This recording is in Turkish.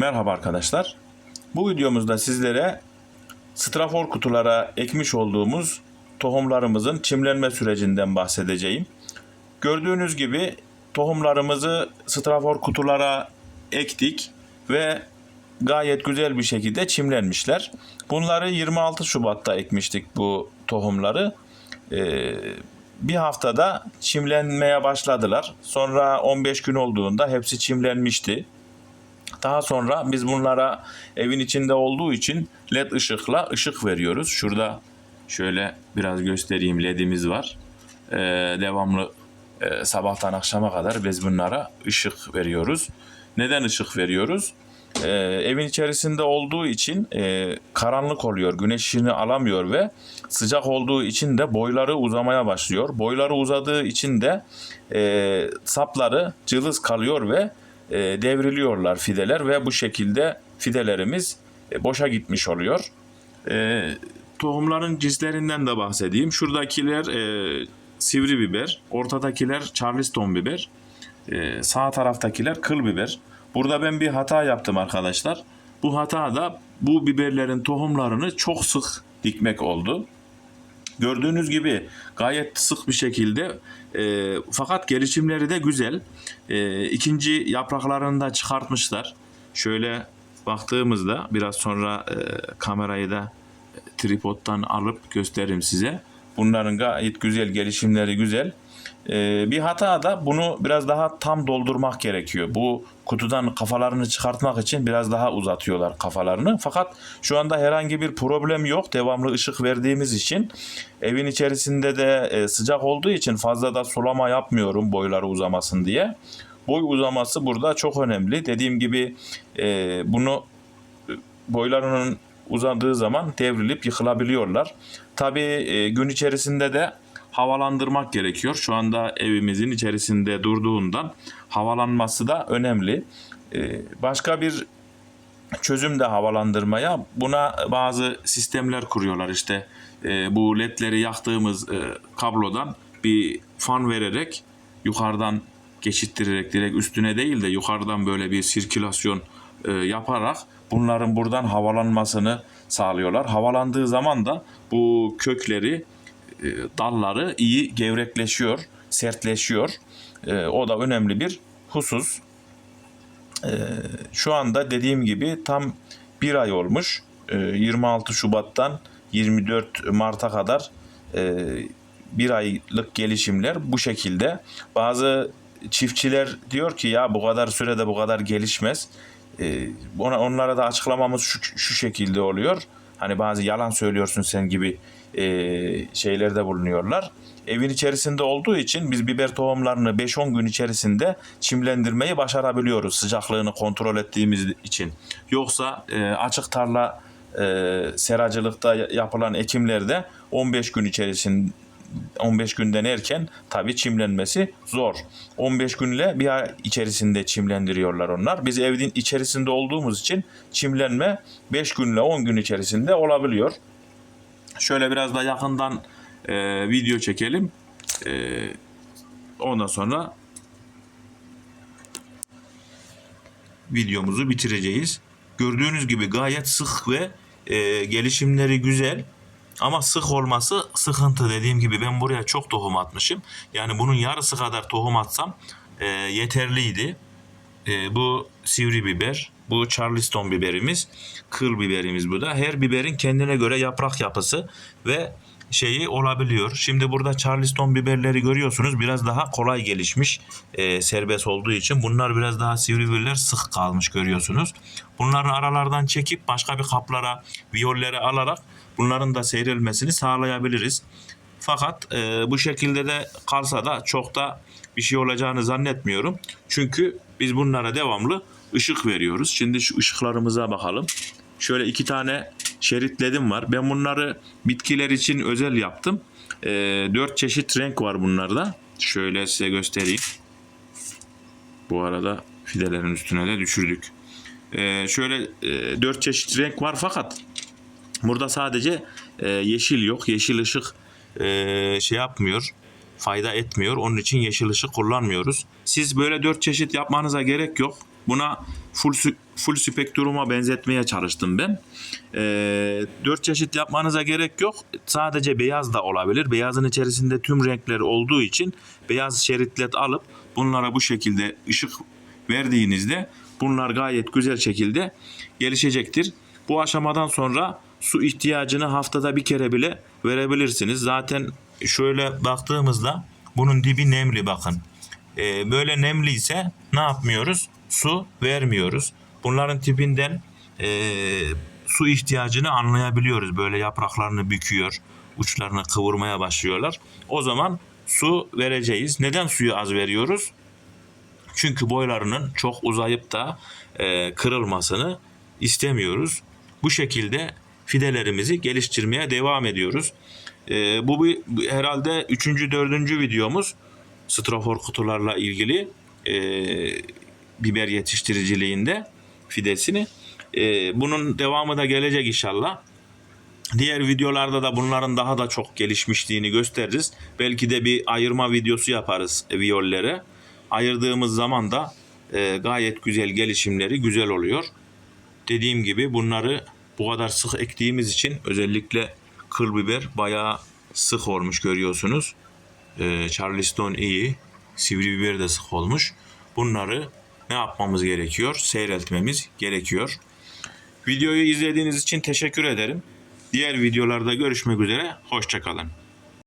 Merhaba arkadaşlar. Bu videomuzda sizlere strafor kutulara ekmiş olduğumuz tohumlarımızın çimlenme sürecinden bahsedeceğim. Gördüğünüz gibi tohumlarımızı strafor kutulara ektik ve gayet güzel bir şekilde çimlenmişler. Bunları 26 Şubat'ta ekmiştik bu tohumları. Ee, bir haftada çimlenmeye başladılar. Sonra 15 gün olduğunda hepsi çimlenmişti. Daha sonra biz bunlara evin içinde olduğu için led ışıkla ışık veriyoruz. Şurada şöyle biraz göstereyim ledimiz var. Ee, devamlı e, sabahtan akşama kadar biz bunlara ışık veriyoruz. Neden ışık veriyoruz? Ee, evin içerisinde olduğu için e, karanlık oluyor, güneş ışığını alamıyor ve sıcak olduğu için de boyları uzamaya başlıyor. Boyları uzadığı için de e, sapları cılız kalıyor ve e, devriliyorlar fideler ve bu şekilde fidelerimiz e, boşa gitmiş oluyor. E, tohumların cinslerinden de bahsedeyim. Şuradakiler e, sivri biber, ortadakiler charleston biber, e, sağ taraftakiler kıl biber. Burada ben bir hata yaptım arkadaşlar. Bu hata da bu biberlerin tohumlarını çok sık dikmek oldu. Gördüğünüz gibi gayet sık bir şekilde e, fakat gelişimleri de güzel. E, ikinci yapraklarını da çıkartmışlar. Şöyle baktığımızda biraz sonra e, kamerayı da e, tripodtan alıp gösteririm size. Bunların gayet güzel gelişimleri güzel. E, bir hata da bunu biraz daha tam doldurmak gerekiyor. Bu kutudan kafalarını çıkartmak için biraz daha uzatıyorlar kafalarını. Fakat şu anda herhangi bir problem yok. Devamlı ışık verdiğimiz için evin içerisinde de e, sıcak olduğu için fazla da sulama yapmıyorum boyları uzamasın diye. Boy uzaması burada çok önemli. Dediğim gibi e, bunu e, boylarının uzadığı zaman devrilip yıkılabiliyorlar. Tabii e, gün içerisinde de havalandırmak gerekiyor. Şu anda evimizin içerisinde durduğundan havalanması da önemli. E, başka bir çözüm de havalandırmaya buna bazı sistemler kuruyorlar işte e, bu ledleri yaktığımız kablodan bir fan vererek yukarıdan geçittirerek direkt üstüne değil de yukarıdan böyle bir sirkülasyon e, yaparak bunların buradan havalanmasını sağlıyorlar. Havalandığı zaman da bu kökleri e, dalları iyi gevrekleşiyor, sertleşiyor. E, o da önemli bir husus. E, şu anda dediğim gibi tam bir ay olmuş. E, 26 Şubat'tan 24 Mart'a kadar e, bir aylık gelişimler bu şekilde. Bazı çiftçiler diyor ki ya bu kadar sürede bu kadar gelişmez. E, ona, onlara da açıklamamız şu, şu şekilde oluyor. Hani bazı yalan söylüyorsun sen gibi e, şeylerde bulunuyorlar. Evin içerisinde olduğu için biz biber tohumlarını 5-10 gün içerisinde çimlendirmeyi başarabiliyoruz sıcaklığını kontrol ettiğimiz için. Yoksa e, açık tarla e, seracılıkta yapılan ekimlerde 15 gün içerisinde 15 günden erken tabii çimlenmesi zor. 15 günle bir ay içerisinde çimlendiriyorlar onlar. Biz evin içerisinde olduğumuz için çimlenme 5 günle 10 gün içerisinde olabiliyor. Şöyle biraz da yakından e, video çekelim. E, ondan sonra videomuzu bitireceğiz. Gördüğünüz gibi gayet sık ve e, gelişimleri güzel. Ama sık olması sıkıntı dediğim gibi ben buraya çok tohum atmışım. Yani bunun yarısı kadar tohum atsam e, yeterliydi. E, bu sivri biber, bu charleston biberimiz, kıl biberimiz bu da. Her biberin kendine göre yaprak yapısı ve şeyi olabiliyor. Şimdi burada charleston biberleri görüyorsunuz biraz daha kolay gelişmiş e, serbest olduğu için. Bunlar biraz daha sivri biberler sık kalmış görüyorsunuz. Bunları aralardan çekip başka bir kaplara, viyollere alarak bunların da seyrilmesini sağlayabiliriz. Fakat e, bu şekilde de kalsa da çok da bir şey olacağını zannetmiyorum. Çünkü biz bunlara devamlı ışık veriyoruz. Şimdi şu ışıklarımıza bakalım. Şöyle iki tane şerit ledim var. Ben bunları bitkiler için özel yaptım. E, dört çeşit renk var bunlarda. Şöyle size göstereyim. Bu arada fidelerin üstüne de düşürdük. E, şöyle e, dört çeşit renk var fakat burada sadece e, yeşil yok. Yeşil ışık e, şey yapmıyor fayda etmiyor. Onun için yeşil ışık kullanmıyoruz. Siz böyle dört çeşit yapmanıza gerek yok. Buna full full spektruma benzetmeye çalıştım ben. Ee, dört çeşit yapmanıza gerek yok. Sadece beyaz da olabilir. Beyazın içerisinde tüm renkler olduğu için beyaz şeritlet alıp bunlara bu şekilde ışık verdiğinizde bunlar gayet güzel şekilde gelişecektir. Bu aşamadan sonra su ihtiyacını haftada bir kere bile verebilirsiniz. Zaten şöyle baktığımızda bunun dibi nemli bakın. Ee, böyle nemli ise ne yapmıyoruz? Su vermiyoruz. Bunların tipinden ee, su ihtiyacını anlayabiliyoruz. Böyle yapraklarını büküyor, uçlarını kıvırmaya başlıyorlar. O zaman su vereceğiz. Neden suyu az veriyoruz? Çünkü boylarının çok uzayıp da e, kırılmasını istemiyoruz. Bu şekilde fidelerimizi geliştirmeye devam ediyoruz. E, bu bu herhalde 3. 4. videomuz strafor kutularla ilgili e, biber yetiştiriciliğinde fidesini. E, bunun devamı da gelecek inşallah. Diğer videolarda da bunların daha da çok gelişmişliğini gösteririz. Belki de bir ayırma videosu yaparız viyollere. Ayırdığımız zaman da e, gayet güzel gelişimleri güzel oluyor. Dediğim gibi bunları bu kadar sık ektiğimiz için özellikle kıl biber bayağı sık olmuş görüyorsunuz. E, Charleston iyi, sivri biber de sık olmuş. Bunları ne yapmamız gerekiyor? Seyreltmemiz gerekiyor. Videoyu izlediğiniz için teşekkür ederim. Diğer videolarda görüşmek üzere. Hoşçakalın.